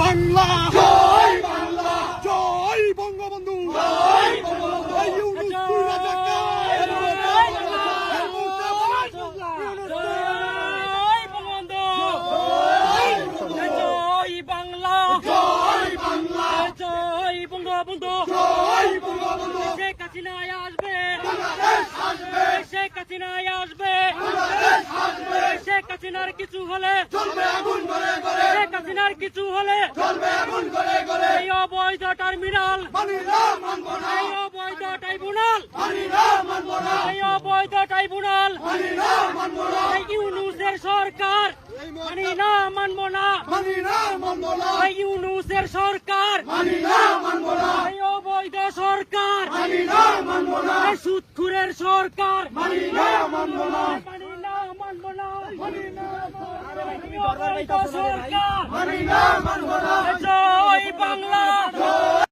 বাংলা। জয় বাংলা। জয় বঙ্গবন্ধু। জয় বঙ্গবন্ধু ইউনুস তুই রাজাকার। এই মুহূর্তে জয় বঙ্গবন্ধু। জয় বাংলা। জয় বাংলা। জয় বঙ্গবন্ধু। জয় বঙ্গবন্ধু। শেখ হাসিনায় আসবে। বাংলাদেশ আসবে। শেখ হাসিনায় আসবে। বাংলাদেশ আসবে। শেখ হাসিনার কিছু হলে চলবে আগুন করে শেখ হাসিনার কিছু হলে চলবে আগুন করে এই অবৈধ টার্মিনাল মানি না মানবো না। এই অবৈধ ট্রাইব্যুনাল মানি না মানবো না। এই অবৈধ ট্রাইব্যুনাল মানি না মানবো না। এই ইউনুসের সরকার মানি না মানব না। মানি না মানবো না। এই ইউনুসের সরকার মানি না মানবো না। এই অবৈধ সরকার মানি না মানবো না। এই সুৎখুরের সরকার মানি না মানবো না। মানি না মানব না